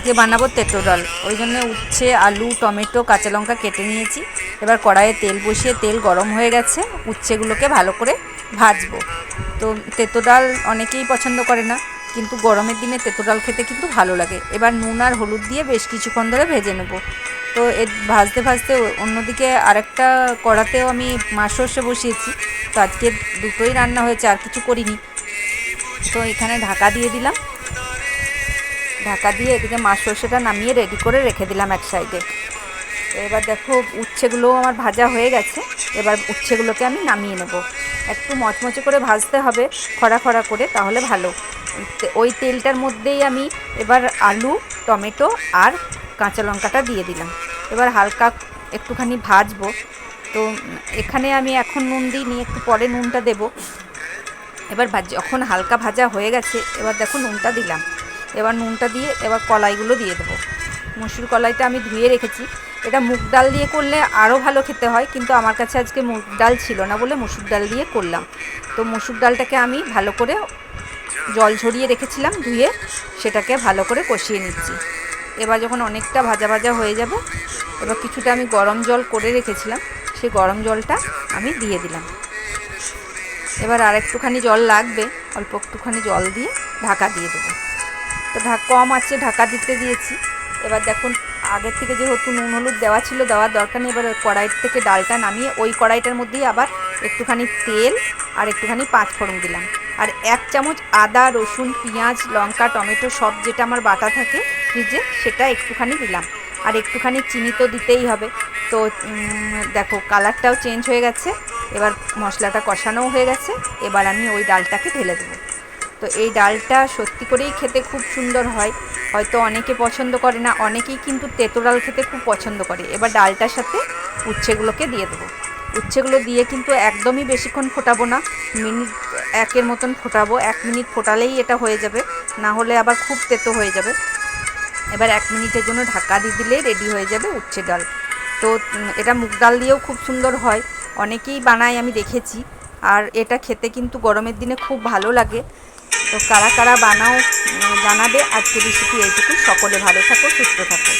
আজকে বানাবো তেঁতো ডাল ওই জন্য উচ্ছে, আলু, টমেটো, কাঁচা লঙ্কা কেটে নিয়েছি। এবার কড়াইয়ে তেল বসিয়ে তেল গরম হয়ে গেছে। উচ্ছেগুলোকে ভালো করে ভাজবো। তো তেঁতো ডাল অনেকেই পছন্দ করে না, কিন্তু গরমের দিনে তেঁতো ডাল খেতে কিন্তু ভালো লাগে। এবার নুন আর হলুদ দিয়ে বেশ কিছুক্ষণ ধরে ভেজে নেব। তো এ ভাজতে ভাজতে অন্যদিকে আরেকটা কড়াতেও আমি মাছ সর্ষে বসিয়েছি। তো আজকে দুটোই রান্না হয়েছে, আর কিছু করিনি। তো এখানে ঢাকা দিয়ে দিলাম। ঢাকা দিয়ে এদিকে মাছ সর্ষেটা নামিয়ে রেডি করে রেখে দিলাম এক সাইডে এবার দেখো উচ্ছেগুলোও আমার ভাজা হয়ে গেছে, এবার উচ্ছেগুলোকে আমি নামিয়ে নেব। একটু মচমচে করে ভাজতে হবে, খরা খরা করে, তাহলে ভালো। ওই তেলটার মধ্যেই আমি এবার আলু, টমেটো আর কাঁচা লঙ্কাটা দিয়ে দিলাম। এবার হালকা একটুখানি ভাজবো। তো এখানে আমি এখন নুন দিইনি একটু পরে নুনটা দেবো। এবার যখন হালকা ভাজা হয়ে গেছে, এবার দেখো নুনটা দিলাম। এবার নুনটা দিয়ে, এবার কলাইগুলো দিয়ে দেবো। মুসুর কলাইটা আমি ধুয়ে রেখেছি। এটা মুগ ডাল দিয়ে করলে আরও ভালো খেতে হয়, কিন্তু আমার কাছে আজকে মুগ ডাল ছিল না বলে মুসুর ডাল দিয়ে করলাম। তো মুসুর ডালটাকে আমি ভালো করে জল ঝরিয়ে রেখেছিলাম, ধুয়ে সেটাকে ভালো করে কষিয়ে নিচ্ছি। এবার যখন অনেকটা ভাজা ভাজা হয়ে যাবে, এবার কিছুটা আমি গরম জল করে রেখেছিলাম সেই গরম জলটা আমি দিয়ে দিলাম। এবার আর একটুখানি জল লাগবে, অল্প একটুখানি জল দিয়ে ঢাকা দিয়ে দেবো। তো কম আছে, ঢাকা দিতে দিয়েছি। এবার দেখুন, আগের থেকে যেহেতু নুন হলুদ দেওয়া ছিল, দেওয়ার দরকার নেই। এবার কড়াইয়ের থেকে ডালটা নামিয়ে ওই কড়াইটার মধ্যেই আবার একটুখানি তেল আর একটুখানি পাঁচ ফোড়ন দিলাম। আর এক চামচ আদা, রসুন, পেঁয়াজ, লঙ্কা, টমেটো সব যেটা আমার বাটা থাকে ফ্রিজে সেটা একটুখানি দিলাম। আর একটুখানি চিনি তো দিতেই হবে। তো দেখো কালারটাও চেঞ্জ হয়ে গেছে। এবার মশলাটা কষানোও হয়ে গেছে। এবার আমি ওই ডালটাকে ঢেলে দেবো। তো এই ডালটা সত্যি করেই খেতে খুব সুন্দর হয়। হয়তো অনেকে পছন্দ করে না, অনেকেই কিন্তু তেঁতো ডাল খেতে খুব পছন্দ করে। এবার ডালটার সাথে উচ্ছেগুলোকে দিয়ে দেবো। উচ্ছেগুলো দিয়ে কিন্তু একদমই বেশিক্ষণ ফোটাবো না। মিনিট একের মতন ফোটাবো। এক মিনিট ফোটালেই এটা হয়ে যাবে। না হলে আবার খুব তেতো হয়ে যাবে। এবার এক মিনিটের জন্য ঢাকা দিয়ে দিলেই রেডি হয়ে যাবে উচ্ছে ডাল। তো এটা মুগ ডাল দিয়েও খুব সুন্দর হয়। অনেকেই বানায়, আমি দেখেছি। আর এটা খেতে কিন্তু গরমের দিনে খুব ভালো লাগে। তো কারা কারা বানাও জানাবে আজকে রেসিপি এইটুকু সকলে ভালো থাকো সুস্থ থাকো।